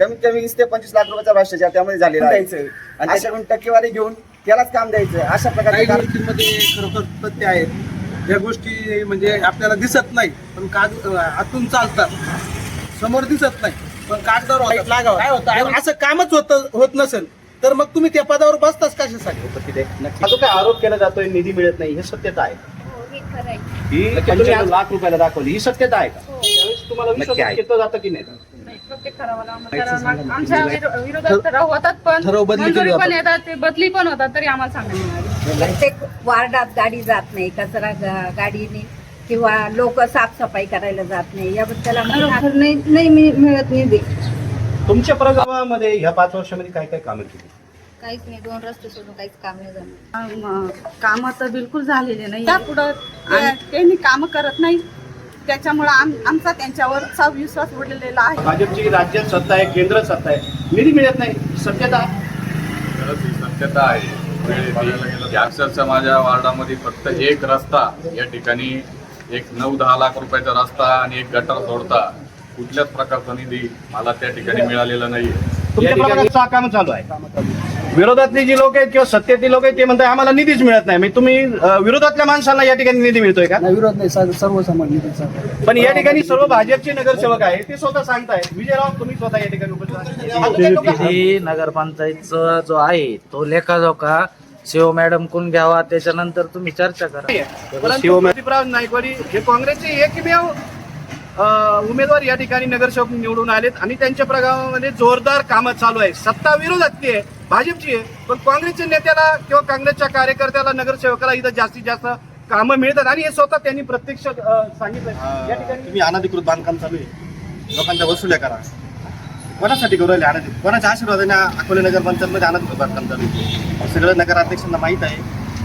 कमीत कमी वीस ते पंचवीस लाख रुपयाचा भ्रष्टाचार त्यामध्ये झालेला आहे. आणि त्याच्याकडून टक्केवारी घेऊन त्यालाच काम द्यायचं. अशा काही प्रकारचे कार- गोष्टींमध्ये खरोखर तथ्य आहेत या गोष्टी म्हणजे आपल्याला दिसत नाही पण काग आतून चालतात. समोर दिसत नाही पण कागदावर होतात. काय होतं? असं कामच होत होत नसेल तर मग तुम्ही त्या पदावर बसताच कशासाठी? हा जो काय आरोप केला जातोय? निधी मिळत नाही. हे सत्यता आहे. हो, हे खरं आहे. ही पंचवीस लाख रुपयाला दाखवली. ही सत्यता आहे का? हो. त्यावेळेस तुम्हाला नक्की विश्वास आहे. घेतलं जातं की नाही, प्रत्येक ठरावाला आम्हाला ठराव- आमच्या विरो- विरोधात ठराव होतात पण ठराव बदली केली मंजुरी पण जातात. येतात ते बदली पण होतात तरी आम्हाला सांगायला मिळाली प्रत्येक वार्डात गाडी जात नाही कचरा गा- गाडीने किंवा लोक साफसफाई करायला जात नाही याबद्दल आम्हाला खरोखर नाही नाही मी- मिळत निधी तुमच्या प्रभावामध्ये ह्या पाच वर्षामध्ये काय काय कामं केली? काहीच नाही दोन रस्ते सोडून काहीच काम नाही झालं. काम तर बिलकुल झालेले नाही पुढं त्यांनी काम करत नाही त्याच्यामुळे आमचा त्यांच्यावरचा विश्वास उडलेला आहे. भाजपची राज्यात सत्ता आहे केंद्र सत्ता आहे. निधी मिळत नाही. सत्यता? ही सत्यता आहे. की अक्षरशः माझ्या वार्डामध्ये फक्त एक रस्ता या ठिकाणी एक नऊ दहा लाख रुपयाचा रस्ता आणि एक गटर सोडता कुठल्याच प्रकारचा निधी मला त्या ठिकाणी मिळालेला सहा कामं चालू आहे विरोधातली जी लोक आहेत किंवा सत्तेतली लोक आहेत ते म्हणतात आम्हाला निधीच मिळत नाही. म्हणजे तुम्ही अं, विरोधातल्या माणसांना या ठिकाणी निधी मिळतोय का? विरोध नाही सर्वसामान्य पण या ठिकाणी सर्व भाजपचे नगरसेवक आहे ते स्वतः सांगतायत. विजयराव तुम्ही स्वतः या ठिकाणी उपस्थित आहात. ही नगरपंचायतचा जो आहे तो लेखाजोखा शिव मॅडम कोण घ्यावा त्याच्यानंतर तुम्ही चर्चा करा. परंतु प्रदीपराव नायकवाडी हे काँग्रेसचे एकमेव उमेदवार या ठिकाणी नगरसेवक निवडून आलेत आणि त्यांच्या प्रभागामध्ये जोरदार कामं चालू आहे सत्ता विरोधातली आहे. भाजपची आहे. पण काँग्रेसच्या नेत्याला किंवा काँग्रेसच्या कार्यकर्त्याला नगरसेवकाला इथं जास्तीत जास्त कामं मिळतात आणि हे स्वतः त्यांनी प्रत्यक्ष सांगितलं. या ठिकाणी तुम्ही अनधिकृत बांधकाम चालू आहे. लोकांच्या वसुल्या करा. कोणासाठी राहिले अनधिकृत? कोणाच्या आशीर्वादाने अकोले नगर पंचायतमध्ये अनधिकृत बांधकाम चालू आहे? सगळं नगराध्यक्षांना माहीत आहे.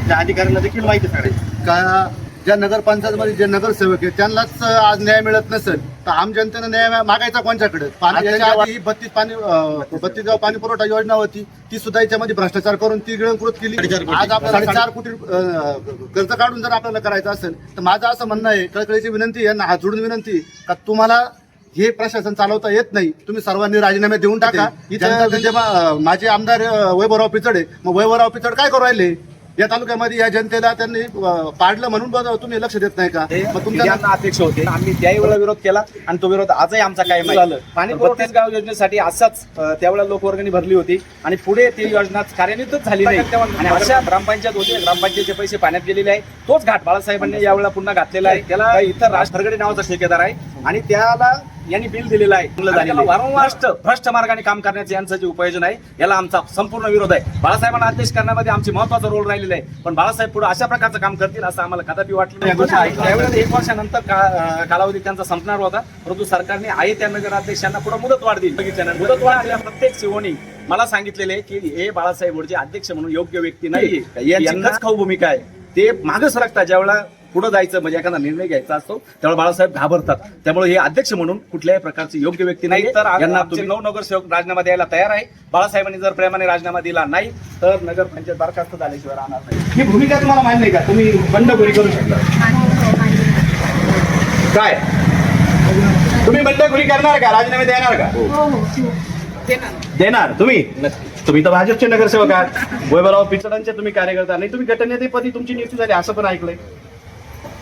त्या अधिकाऱ्यांना देखील माहिती आहे सगळे का ज्या नगरपंचायतमध्ये जे नगरसेवक आहेत त्यांनाच आज न्याय मिळत नसेल तर आम जनतेनं न्याय मागायचा कोणच्याकडे? पाणी याच्या आधी ही बत्तीस पाणी अं, बत्तीस गाव पाणी पुरवठा योजना होती ती सुद्धा याच्यामध्ये भ्रष्टाचार करून ती गिळंकृत केली. आज आपल्याला साडेचार कोटी अं, कर्ज काढून जर आपल्याला करायचं असेल तर माझं असं म्हणणं आहे कळकळीची विनंती यांना हात जोडून विनंती आहे का तुम्हाला हे प्रशासन चालवता येत नाही तुम्ही सर्वांनी राजीनामे देऊन टाका. इथं अं, माझे आमदार अं, वैभवराव पिचडे मग वैभवराव पिचड काय करू राहिले? या तालुक्यामध्ये या जनतेला त्यांनी पाडलं म्हणून बघा तुम्ही लक्ष देत नाही का? मग तुमच्या अध्यक्ष होते. आम्ही त्याही वेळेला विरोध केला आणि तो विरोध आजही आमचा कायम झालं. पाणी बत्तीस गाव योजनेसाठी असाच त्यावेळेला लोकवर्गणी भरली होती आणि पुढे ती योजना कार्यान्वितच झाली नाही. आणि अशा ग्रामपंचायत होती ग्रामपंचायतचे पैसे पाण्यात गेलेले आहे. तोच घाट बाळासाहेबांनी यावेळेला पुन्हा घातलेला आहे. त्याला इतर राज खरगडे नावाचा ठेकेदार आहे. आणि त्याला यांनी बिल दिलेलं आहे. वारंवार भ्रष्ट मार्गाने काम करण्याचं यांचं जे उपायोजन आहे याला आमचा संपूर्ण विरोध आहे. बाळासाहेबांना अध्यक्ष करण्यामध्ये आमची महत्त्वाचा रोल राहिलेला आहे. पण बाळासाहेब पुढे अशा प्रकारचं काम करतील असं आम्हाला कदापि वाटलं नाही. त्यावेळेस एक वर्षानंतर कालावधी त्यांचा संपणार होता. परंतु सरकारने आहे त्या नगराध्यक्षांना पुढे मुदत वाढ दिली. बघितल्यानंतर मुदत वाढ दिल्या प्रत्येक शिवणी मला सांगितलेले की हे बाळासाहेब अध्यक्ष म्हणून योग्य व्यक्ती नाही यांनाच खाऊ भूमिका आहे. ते मागे सरकतात. ज्यावेळेला पुढे जायचं म्हणजे एखादा निर्णय घ्यायचा असतो त्यावेळेला बाळासाहेब घाबरतात. त्यामुळे हे अध्यक्ष म्हणून कुठल्याही प्रकारची योग्य व्यक्ती नाही. तर यांना नऊ नगरसेवक राजीनामा द्यायला तयार आहे. बाळासाहेबांनी जर प्रेमाने राजीनामा दिला नाही तर नगर पंचायत बरखास्त झाल्याशिवाय राहणार नाही. ही भूमिका तुम्हाला मान्य नाही का? तुम्ही बंडखोरी करू शकता. काय? तुम्ही बंडखोरी करणार का? राजीनामे देणार का? देणार. तुम्ही? तुम्ही तर भाजपचे नगरसेवक आहात. वैभवराव पिचडांचे तुम्ही कार्यकर्ता. नाही तुम्ही गटनेतेपदी तुमची नियुक्ती झाली असं पण ऐकलंय.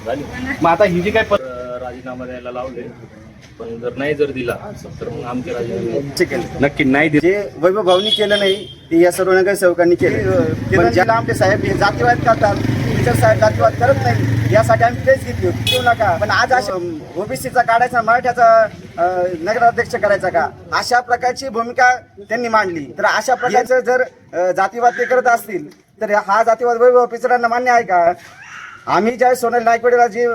मग आता ही जी काय राजीनामा द्यायला लावले पण जर नाही जर दिला तर मग आमचे राजीनामे नक्की नाही दिली. जे वैभव भाऊनी केलं नाही ते या सर्व नगरसेवकांनी केलं पण ज्याला आमचे साहेब हे जातीवाद करतात टीचर साहेब जातीवाद करत नाही. यासाठी आम्ही प्लेस घेतली होती. देऊ नका. पण आज अशा ओबीसीचा काढायचा मराठ्याचा नगराध्यक्ष करायचा का? अशा प्रकारची भूमिका त्यांनी मांडली. तर अशा प्रकारचं जर जातीवाद ते करत असतील तर हा जातीवाद वैभव पिचडांना मान्य आहे का? आम्ही ज्या सोनाली नायकवाडीला जी